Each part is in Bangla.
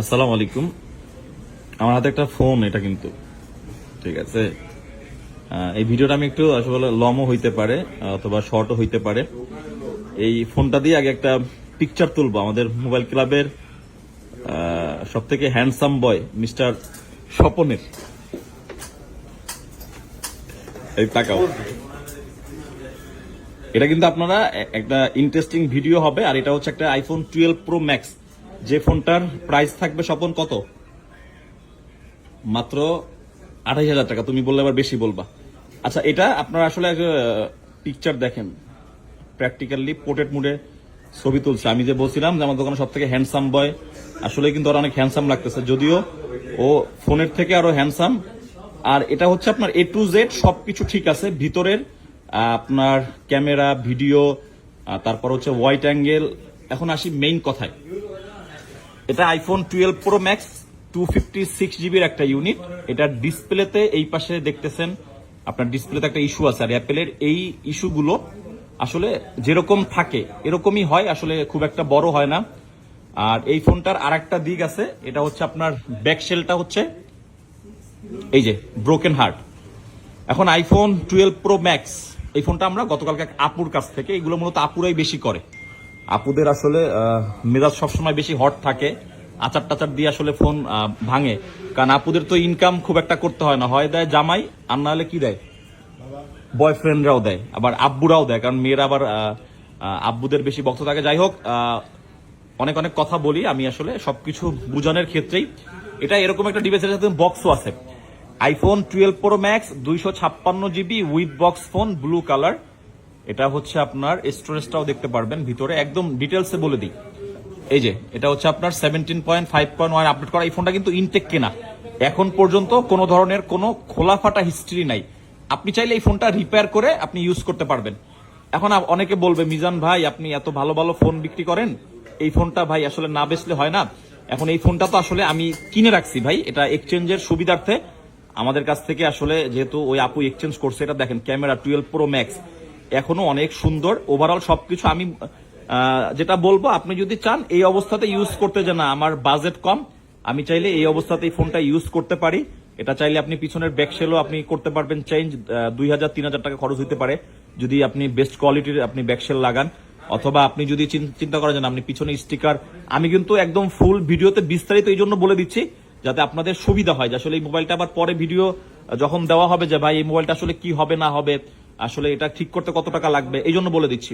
আসসালামু আলাইকুম। আমার হাতে একটা ফোন, এটা কিন্তু। ঠিক আছে? এই ভিডিওটা আমি একটু, আসলে লমও হইতে পারে অথবা শর্টও হইতে পারে। এই ফোনটা দিয়ে আগে একটা পিকচার তুলবো। আমাদের মোবাইল ক্লাবের সব থেকে হ্যান্ডসাম বয় মিস্টার স্বপনের। এই তাকাও। এটা কিন্তু আপনারা একটা ইন্টারেস্টিং ভিডিও হবে, আর এটা হচ্ছে একটা আইফোন টুয়েলভ প্রো ম্যাক্স যে ফোনটার প্রাইস থাকবে স্বপন কত? মাত্র আঠাইশ হাজার টাকা, তুমি বললে আবার বেশি বলবা। আচ্ছা এটা আপনারা আসলে পিকচার দেখেন। প্র্যাকটিক্যালি পোর্ট্রেট মুডে ছবি তুলছে। আমি যে বলছিলাম যে আমার দোকানে সব থেকে হ্যান্ডসাম বয় আসলে কিন্তু ওরা অনেক হ্যান্ডসাম লাগতেছে। যদিও ও ফোনের থেকে আরও হ্যান্ডসাম আর এটা হচ্ছে আপনার এ টু জেড সবকিছু ঠিক আছে। ভিতরের আপনার ক্যামেরা, ভিডিও তারপর হচ্ছে হোয়াইট অ্যাঙ্গেল এখন আসি মেইন কথায়। এটা iPhone twelve pro max two fifty six জিবির একটা ইউনিট এটা ডিসপ্লেতে এই পাশে দেখতেছেন, আপনার ডিসপ্লেতে একটা ইস্যু আছে, আর অ্যাপেলের এই ইস্যুগুলো আসলে যেরকম থাকে, এরকমই হয়, আসলে খুব একটা বড় হয় না। আর এই ফোনটার আর একটা দিক আছে, এটা হচ্ছে আপনার ব্যাক শেলটা হচ্ছে এই যে ব্রোকেন হার্ট এখন আইফোন টুয়েলভ প্রো ম্যাক্স এই ফোনটা আমরা গতকালকে আপুর কাছ থেকে, এগুলো মূলত আপুরাই বেশি করে। আপুদের আসলে মেজাজ সবসময় বেশি হট থাকে। আচার টাচার দিয়ে আসলে ফোন ভাঙে। কারণ আপুদের তো ইনকাম খুব একটা করতে হয় না। হয় দেয় জামাই, আর না হলে কি দেয়? বয়ফ্রেন্ডরাও দেয়, আবার আব্বুরাও দেয়। কারণ মেয়েরা আবার আব্বুদের বেশি বক্ত থাকে। যাই হোক অনেক অনেক কথা বলি। আমি আসলে সবকিছু বুঝানোর ক্ষেত্রেই। এটা এরকম একটা ডিভাইসের সাথে বক্সও আছে। আইফোন টুয়েলভ প্রো ম্যাক্স দুইশো ছাপ্পান্ন GB with box phone blue colour এটা হচ্ছে আপনার স্টোরেজটাও দেখতে পারবেন। ভিতরে একদম ডিটেলসে বলে দিই। এই যে, এটা হচ্ছে আপনার seventeen point five point one update করা। এই ফোনটা কিন্তু ইনটেক কেনা। এখন পর্যন্ত কোনো ধরনের কোনো খোলাফাটা হিস্ট্রি নাই। আপনি চাইলে এই ফোনটা রিপেয়ার করে আপনি ইউজ করতে পারবেন। এখন অনেকে বলবে, মিজান ভাই, আপনি এত ভালো ভালো ফোন বিক্রি করেন? এই ফোনটা ভাই আসলে না বেচলে হয় না? এখন এই ফোনটা তো আসলে আমি কিনে রাখছি ভাই। এটা এক্সচেঞ্জের সুবিধার্থে। আমাদের কাছ থেকে আসলে যেহেতু ওই আপু এক্সচেঞ্জ করছে, এটা দেখেন, ক্যামেরা টুয়েলভ প্রো ম্যাক্স এখনও অনেক সুন্দর। ওভারঅল সবকিছু আমি যেটা বলব, আপনি যদি চান, এই অবস্থাতে ইউজ করতে যে না আমার বাজেট কম। আমি চাইলে এই অবস্থাতে এই ফোনটা ইউজ করতে পারি। এটা চাইলে আপনি পিছনের ব্যাকশেলও আপনি করতে পারবেন চেঞ্জ দুই হাজার, তিন হাজার টাকা খরচ হতে পারে। যদি আপনি বেস্ট কোয়ালিটির আপনি ব্যাকশেল লাগান, অথবা আপনি যদি চিন- চিন্তা করেন আপনি পিছনে স্টিকার আমি কিন্তু একদম ফুল ভিডিওতে বিস্তারিত এই জন্য বলে দিচ্ছি, যাতে আপনাদের সুবিধা হয়। যে আসলে এই মোবাইলটা আবার পরে ভিডিও যখন দেওয়া হবে যে ভাই, এই মোবাইলটা আসলে কি হবে, না হবে আসলে এটা ঠিক করতে কত টাকা লাগবে, এই জন্য বলে দিচ্ছি।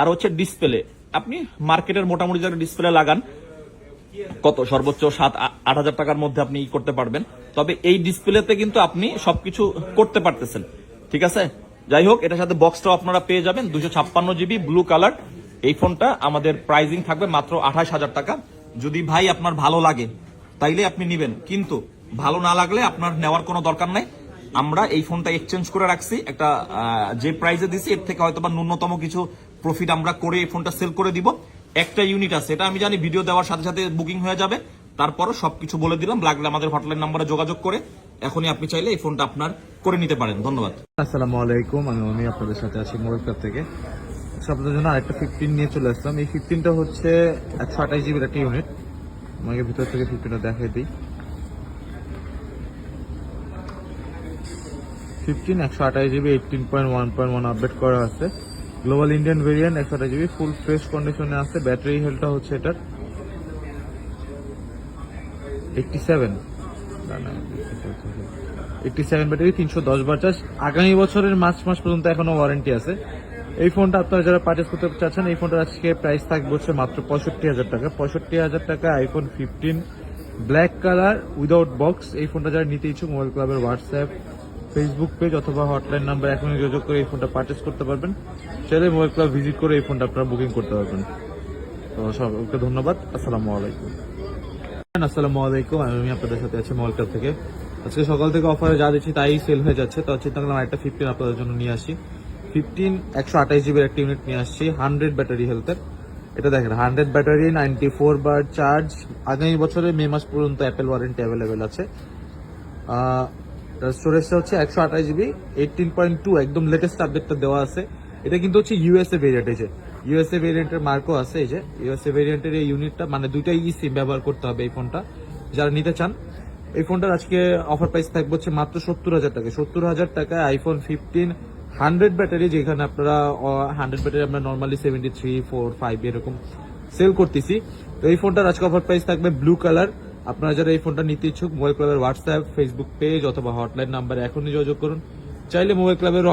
আর হচ্ছে ডিসপ্লে আপনি মার্কেটের মোটামুটি যারা ডিসপ্লে লাগান, কত? সর্বোচ্চ সাত আট হাজার টাকার মধ্যে আপনি ই করতে পারবেন। তবে এই ডিসপ্লেতে কিন্তু আপনি সবকিছু করতে পারতেছেন। ঠিক আছে? যাই হোক, এটার সাথে বক্সটাও আপনারা পেয়ে যাবেন দুশো ছাপ্পান্ন জিবি ব্লু কালার এই ফোনটা আমাদের প্রাইজিং থাকবে মাত্র আঠাশ হাজার টাকা। যদি ভাই আপনার ভালো লাগে, তাইলে আপনি নিবেন। কিন্তু ভালো না লাগলে আপনার নেওয়ার কোনো দরকার নাই। আমরা এই ফোনটা এক্সচেঞ্জ করে রাখছি। একটা যে প্রাইসে দিছি, এর থেকে হয়তো বা ন্যূনতম কিছু প্রফিট আমরা করে এই ফোনটা সেল করে দিব। একটা ইউনিট আছে, এটা আমি জানি ভিডিও দেওয়ার সাথে সাথে বুকিং হয়ে যাবে। তারপরও সবকিছু বলে দিলাম, লাগলে আমাদের হটলাইন নাম্বারে যোগাযোগ করে। এখনই আপনি চাইলে এই ফোনটা আপনার করে নিতে পারেন। ধন্যবাদ। আসসালামু আলাইকুম, আমি আমি আপনাদের সাথে আছি মোরক্কার থেকে। আপনাদের জন্য আরেকটা ফিফটিন নিয়ে চলে আসলাম। এই ফিফটিনটা হচ্ছে একশো আঠাশ জিবির একটা ইউনিট আমাকে ভিতর থেকে ফিফটিনটা দেখাই দিই। ফিফটিন একশো আঠাশ GB eighteen point one point one update করা আছে। গ্লোবাল ইন্ডিয়ান ভেরিয়েন্ট একশো আঠাশ জিবি ফুল ফ্রেশ কন্ডিশনে আছে। ব্যাটারি হেলথটা হচ্ছে এটার। Eighty seven eighty seven battery তিনশো দশ বার চার্জ আগামী বছরের মার্চ মাস পর্যন্ত এখনও ওয়ারেন্টি আছে। এই ফোনটা আপনারা যারা পারচেস করতে চাচ্ছেন, এই ফোনটার আজকে প্রাইস থাকবে হচ্ছে মাত্র পঁয়ষট্টি হাজার টাকা। পঁয়ষট্টি হাজার টাকা iPhone fifteen black colour without box এই ফোনটা যারা নিতে ইচ্ছুক মোবাইল ক্লাবের হোয়াটসঅ্যাপ ফেসবুক পেজ অথবা হটলাইন নাম্বার এখনই যোগাযোগ করে এই ফোনটা পারচেস করতে পারবেন। চাইলে মোবাইল ক্লাব ভিজিট করে এই ফোনটা আপনারা বুকিং করতে পারবেন। তো সবাইকে ধন্যবাদ। আসসালামু আলাইকুম। আসসালামু আলাইকুম। আমি আপনাদের সাথে আছি মলকার থেকে। আজকে সকাল থেকে অফারে যা দিচ্ছি তাই সেল হয়ে যাচ্ছে। তো চিন্তা করলাম একটা ফিফটিন আপনাদের জন্য নিয়ে আসি। ফিফটিন একশো আঠাশ জিবির একটা ইউনিট নিয়ে আসছি। হান্ড্রেড ব্যাটারি হেলথের এটা দেখেন হান্ড্রেড ব্যাটারি নাইনটি ফোর বার চার্জ আগামী বছরের মে মাস পর্যন্ত অ্যাপেল ওয়ারেন্টি অ্যাভেলেবেল আছে। স্টোরেজটা হচ্ছে একশো আঠাশ জিবি এইটিন পয়েন্ট টু একদম লেটেস্ট আপডেটটা দেওয়া আছে। এটা কিন্তু হচ্ছে ইউএসএ ভেরিয়েন্ট এসে ইউএসএ ভেরিয়েন্টের মার্কও আছে, এই যে। ইউএসএ ভেরিয়েন্টের এই ইউনিটটা মানে দুইটাই ই সিম ব্যবহার করতে হবে এই ফোনটা যারা নিতে চান। এই ফোনটার আজকে অফার প্রাইস থাকবে হচ্ছে মাত্র সত্তর হাজার টাকা। সত্তর হাজার টাকায় আইফোন ফিফটিন হান্ড্রেড ব্যাটারি যেখানে আপনারা হান্ড্রেড ব্যাটারি আমরা normally seventy three four five এরকম সেল করতেছি। তো এই ফোনটার আজকে অফার প্রাইস থাকবে ব্লু কালার আপনারা যারা এই ফোনটা নিতে ইচ্ছুক মোবাইল ক্লাবের হোয়াটসঅ্যাপ ফেসবুক পেজ অথবা হটলাইন নাম্বারে এখনই যোগাযোগ করুন। চাইলে মোবাইল ক্লাবের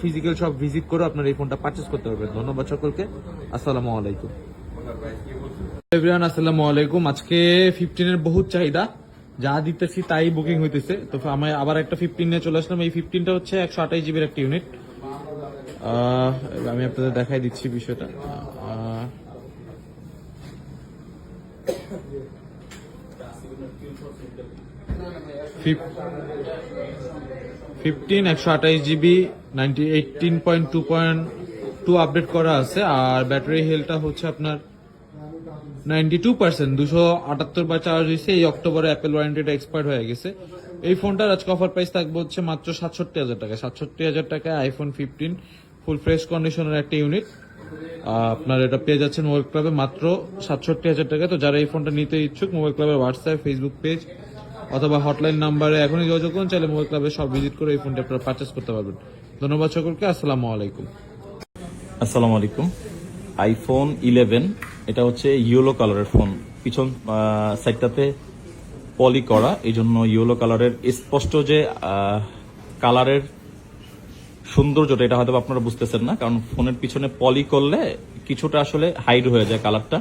ফিজিক্যাল শপ ভিজিট করে আপনারা এই ফোনটা পারচেস করতে পারবেন। ধন্যবাদ সকলকে। আসসালামু আলাইকুম। এভরিওয়ান আসসালামু আলাইকুম। আজকে ফিফটিনের বহুত চাহিদা। যা দিতেছি তাই বুকিং হইতেছে। তো আমি আবার একটা ফিফটিন নিয়ে চলে আসলাম। এই ফিফটিনটা হচ্ছে একশো আঠাশ জিবির একটা ইউনিট আমি আপনাদের দেখাই দিচ্ছি বিষয়টা। ফিফটিন একশো আঠাইশ GB ninety eighteen point two point two update করা আছে, আর ব্যাটারি হেলটা হচ্ছে আপনার নাইনটি টু পার্সেন্ট দুশো আটাত্তর বার চার্জ হয়েছে, এই অক্টোবরে অ্যাপেল ওয়ারেন্টিটা এক্সপায়ার হয়ে গেছে। এই ফোনটার আজকে অফার প্রাইস থাকবে হচ্ছে মাত্র সাতষট্টি হাজার টাকা। সাতষট্টি হাজার টাকায় আইফোন ফিফটিন ফুল ফ্রেশ কন্ডিশনের একটা ইউনিট আপনার এটা পেয়ে যাচ্ছেন মোবাইল ক্লাবে মাত্র সাতষট্টি হাজার টাকা। তো যারা এই ফোনটা নিতে ইচ্ছুক মোবাইল ক্লাবের হোয়াটসঅ্যাপ ফেসবুক পেজ অথবা হটলাইন নাম্বারে এখনই যোগাযোগ করুন, চাইলে মোবাইল ক্লাবে সব ভিজিট করে এই ফোনটা আপনারা পারচেস করতে পারবেন। ধন্যবাদ সকলকে, আসসালামু আলাইকুম। আসসালামু আলাইকুম। আইফোন ইলেভেন এটা হচ্ছে ইয়েলো কালারের ফোন পিছন সাইডটাতে পলি করা এই জন্য ইয়েলো কালারের স্পষ্ট যে কালারের সৌন্দর্যটা, এটা হয়তো আপনারা বুঝতেছেন না, কারণ ফোনের পিছনে পলি করলে কিছুটা আসলে হাইড হয়ে যায় কালারটা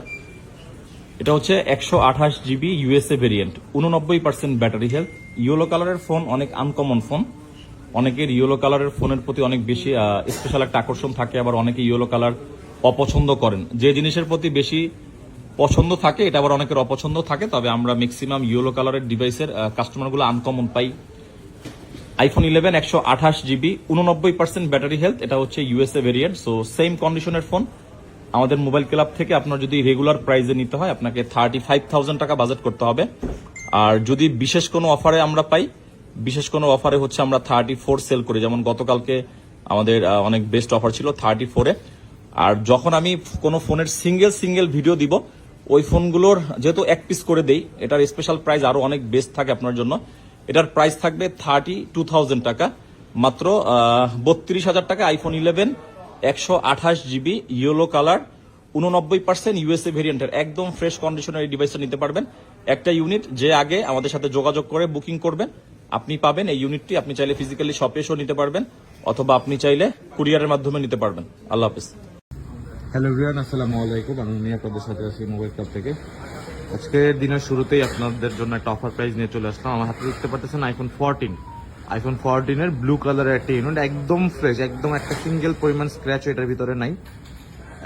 এটা হচ্ছে একশো আঠাশ জিবি ইউএসএ ভেরিয়েন্ট উননব্বই পার্সেন্ট ব্যাটারি হেলথ ইয়েলো কালারের ফোন অনেক আনকমন ফোন অনেকের ইয়েলো কালারের ফোনের প্রতি অনেক বেশি স্পেশাল একটা আকর্ষণ থাকে, আবার অনেকে ইয়েলো কালার অপছন্দ করেন। যে জিনিসের প্রতি বেশি পছন্দ থাকে, এটা আবার অনেকের অপছন্দ থাকে, তবে আমরা ম্যাক্সিমাম ইয়েলো কালারের ডিভাইসের কাস্টমারগুলো আনকমন পাই। আইফোন ইলেভেন একশো আঠাশ জিবি, উননব্বই পার্সেন্ট ব্যাটারি হেলথ এটা হচ্ছে ইউএসএ ভেরিয়েন্ট সো সেম কন্ডিশনের ফোন আমাদের মোবাইল ক্লাব থেকে আপনার যদি রেগুলার প্রাইজে নিতে হয়, আপনাকে থার্টি ফাইভ টাকা বাজেট করতে হবে। আর যদি বিশেষ কোনো অফারে আমরা পাই, বিশেষ কোনো অফারে হচ্ছে আমরা থার্টি ফোর সেল করি। যেমন গতকালকে আমাদের অনেক বেস্ট অফার ছিল থার্টি ফোরে আর যখন আমি কোনো ফোনের সিঙ্গেল সিঙ্গেল ভিডিও দিব, ওই ফোনগুলোর যেহেতু এক পিস করে দেই, এটার স্পেশাল প্রাইস আরও অনেক বেস্ট থাকে আপনার জন্য। এটার প্রাইস থাকবে থার্টি টু টাকা। মাত্র বত্রিশ হাজার টাকা আইফোন ইলেভেন একশো আঠাশ জিবি ইয়েলো কালার, উননব্বই পার্সেন্ট ইউএসএ ভেরিয়েন্টের একদম ফ্রেশ কন্ডিশনের এই ডিভাইসটা নিতে পারবেন। একটা ইউনিট যে আগে আমাদের সাথে যোগাযোগ করে বুকিং করবেন, আপনি পাবেন এই ইউনিটটি আপনি চাইলে ফিজিক্যালি শপে এসেও নিতে পারবেন, অথবা আপনি চাইলে কুরিয়ারের মাধ্যমে নিতে পারবেন। আল্লাহ হাফিজ। হ্যালো রিয়ান আসসালামু আলাইকুম। আমি নিয়ে আপনাদের সাথে আছি মোবাইল ক্লাব থেকে। আজকে দিনের শুরুতেই আপনাদের জন্য একটা অফার প্রাইস নিয়ে চলে আসলাম। আমার হাতে দেখতে পাচ্ছেন আইফোন ফোরটিন আইফোন ফোরটিনের ব্লু কালারের একটা ইউনিট একদম ফ্রেশ একদম একটা সিঙ্গেল পরিমাণ স্ক্র্যাচ এটার ভিতরে নাই।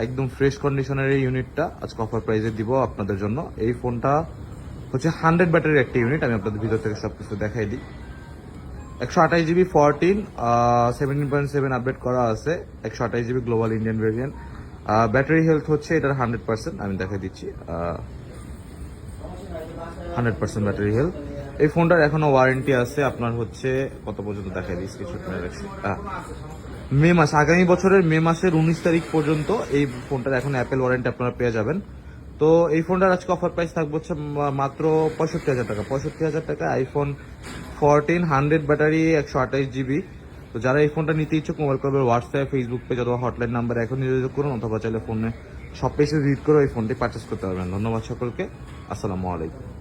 একদম ফ্রেশ কন্ডিশনের এই ইউনিটটা আজকে অফার প্রাইসে দিব আপনাদের জন্য। এই ফোনটা হচ্ছে হান্ড্রেড ব্যাটারির একটা ইউনিট আমি আপনাদের ভিতর থেকে সব কিছু দেখাই দিই। একশো আঠাশ GB fourteen seventeen point seven update করা আছে। একশো আঠাশ GB global Indian variant battery health হচ্ছে এটার হান্ড্রেড পার্সেন্ট আমি দেখা দিচ্ছি। হান্ড্রেড পার্সেন্ট ব্যাটারি হেলথ এই ফোনটার এখনও ওয়ারেন্টি আছে, আপনার হচ্ছে, কত পর্যন্ত দেখাই দিই রাখছি। মে মাস, আগামী বছরের মে মাসের উনিশ তারিখ পর্যন্ত এই ফোনটার এখন অ্যাপেল ওয়ারেন্টি আপনারা পেয়ে যাবেন। তো এই ফোনটার আজকে অফার প্রাইস থাকবে হচ্ছে মাত্র পঁয়ষট্টি হাজার টাকা। পঁয়ষট্টি হাজার টাকা আইফোন ফোরটিন হান্ড্রেড ব্যাটারি একশো আঠাশ জিবি তো যারা এই ফোনটা নিতে ইচ্ছুক মোবাইল করবে হোয়াটসঅ্যাপ ফেসবুক পেজ অথবা হটলাইন নাম্বার এখন যোগাযোগ করুন, অথবা চাইলে ফোনে সব পেজে ভিজিট করে এই ফোনটি পারচেস করতে পারবেন। ধন্যবাদ সকলকে। আসসালামু আলাইকুম।